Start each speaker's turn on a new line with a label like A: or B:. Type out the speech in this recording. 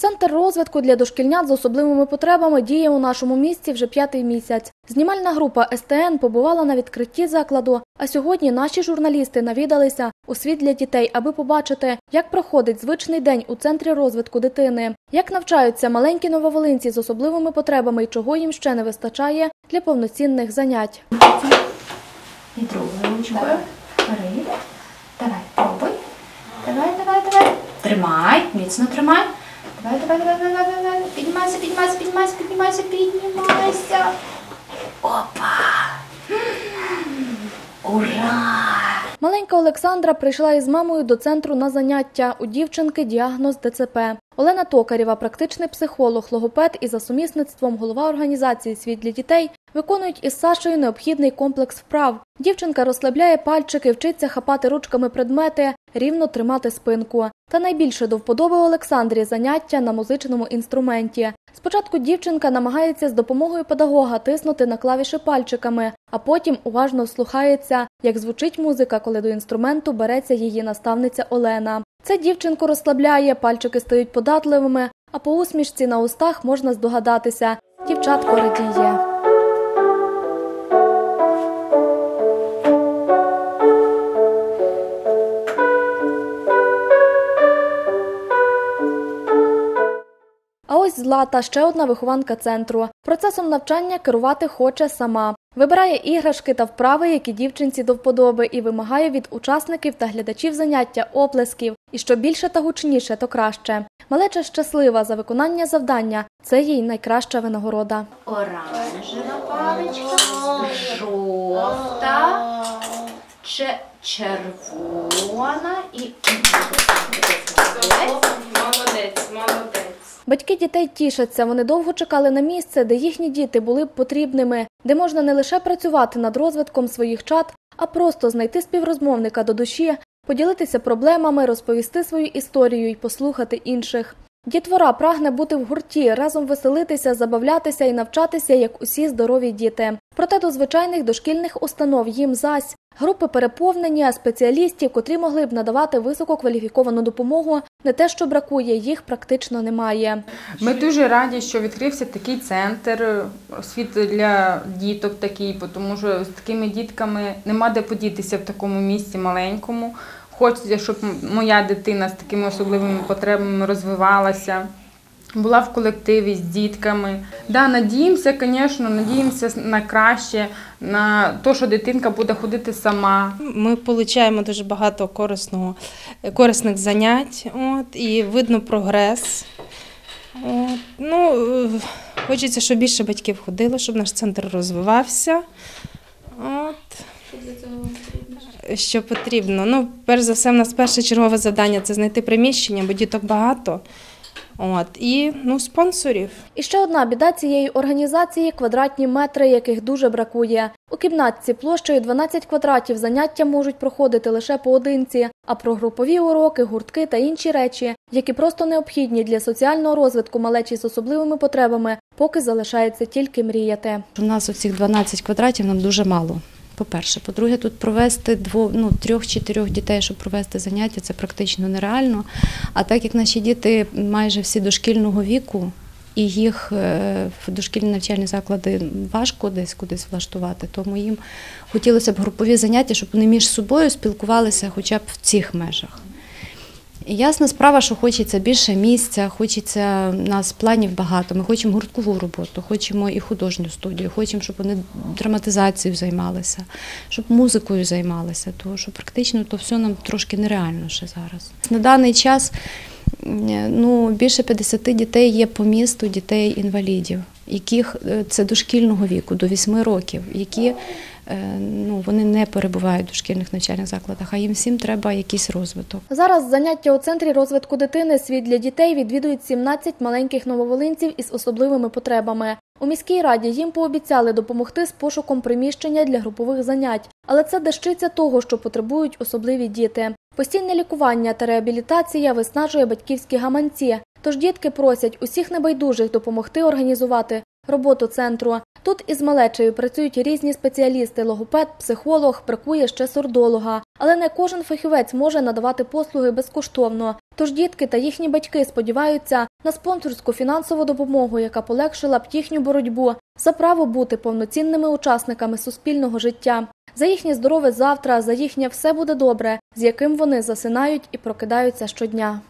A: Центр розвитку для дошкільнят з особливими потребами діє у нашому місті вже п'ятий місяць. Знімальна група СТН побувала на відкритті закладу. А сьогодні наші журналісти навідалися у світ для дітей, аби побачити, як проходить звичний день у центрі розвитку дитини, як навчаються маленькі нововолинці з особливими потребами і чого їм ще не вистачає для повноцінних занять.
B: І другою ручкою. Бери. Давай, пробуй. Давай, давай, давай. Тримай, міцно тримай. Давай, давай, давай, давай, давай, давай. Піднімайся, піднімайся, піднімайся, піднімайся, піднімайся. Опа! Ура!
A: Маленька Олександра прийшла із мамою до центру на заняття. У дівчинки діагноз ДЦП. Олена Токарєва, практичний психолог, логопед і за сумісництвом голова організації Світ для дітей виконують із Сашею необхідний комплекс вправ. Дівчинка розслабляє пальчики, вчиться хапати ручками предмети, рівно тримати спинку. Та найбільше до вподоби Олександрі заняття на музичному інструменті. Спочатку дівчинка намагається з допомогою педагога тиснути на клавіші пальчиками, а потім уважно вслухається, як звучить музика, коли до інструменту береться її наставниця Олена. Це дівчинку розслабляє, пальчики стають податливими, а по усмішці на устах можна здогадатися. Дівчатко радіє. Ось Злата, ще одна вихованка центру. Процесом навчання керувати хоче сама. Вибирає іграшки та вправи, які дівчинці до вподоби, і вимагає від учасників та глядачів заняття оплесків. І що більше та гучніше, то краще. Малеча щаслива за виконання завдання. Це їй найкраща винагорода.
B: Оранжева паличка, жовта, червона і.
A: Батьки дітей тішаться. Вони довго чекали на місце, де їхні діти були б потрібними, де можна не лише працювати над розвитком своїх чат, а просто знайти співрозмовника до душі, поділитися проблемами, розповісти свою історію і послухати інших. Дітвора прагне бути в гурті, разом веселитися, забавлятися і навчатися, як усі здорові діти. Проте до звичайних дошкільних установ їм зась. Групи переповнені, а спеціалістів, котрі могли б надавати висококваліфіковану допомогу, не те, що бракує, їх практично немає.
C: Ми дуже раді, що відкрився такий центр освіт для діток такий, тому що з такими дітками нема де подітися в такому місці маленькому. Хочеться, щоб моя дитина з такими особливими потребами розвивалася. Була в колективі з дітками. Да, надіємося, звісно, надіємося на краще, на те, що дитинка буде ходити сама.
D: Ми отримуємо дуже багато корисного, корисних занять, от, і видно прогрес. От, ну, хочеться, щоб більше батьків ходило, щоб наш центр розвивався. От. Що потрібно? Ну, перш за все, в нас перше чергове завдання це знайти приміщення, бо діток багато. От, і ну, спонсорів.
A: І ще одна біда цієї організації квадратні метри, яких дуже бракує. У кімнатці площею 12 квадратів заняття можуть проходити лише поодинці, а про групові уроки, гуртки та інші речі, які просто необхідні для соціального розвитку малечі з особливими потребами, поки залишається тільки мріяти.
E: У нас оцих 12 квадратів нам дуже мало. По-перше, по-друге, тут провести двох, ну, трьох-чотирьох дітей, щоб провести заняття, це практично нереально. А так як наші діти майже всі дошкільного віку, і їх е, в дошкільні навчальні заклади важко десь кудись влаштувати, тому їм хотілося б групові заняття, щоб вони між собою спілкувалися хоча б в цих межах. І ясна справа, що хочеться більше місця, хочеться нас планів багато. Ми хочемо гурткову роботу, хочемо і художню студію, хочемо, щоб вони драматизацією займалися, щоб музикою займалися. Тому що практично то все нам трошки нереально ще зараз. На даний час ну, більше 50 дітей є по місту, дітей-інвалідів, яких е, це дошкільного віку, до 8 років, які ну, вони не перебувають в дошкільних навчальних закладах, а їм всім треба якийсь розвиток.
A: Зараз заняття у центрі розвитку дитини світ для дітей відвідують 17 маленьких нововолинців із особливими потребами. У міській раді їм пообіцяли допомогти з пошуком приміщення для групових занять, але це дещиця того, що потребують особливі діти. Постійне лікування та реабілітація виснажує батьківські гаманці. Тож дітки просять усіх небайдужих допомогти організувати роботу центру. Тут із малечею працюють різні спеціалісти: логопед, психолог, бракує ще сурдолога. Але не кожен фахівець може надавати послуги безкоштовно. Тож дітки та їхні батьки сподіваються на спонсорську фінансову допомогу, яка полегшила б їхню боротьбу за право бути повноцінними учасниками суспільного життя, за їхнє здорове завтра, за їхнє все буде добре, з яким вони засинають і прокидаються щодня.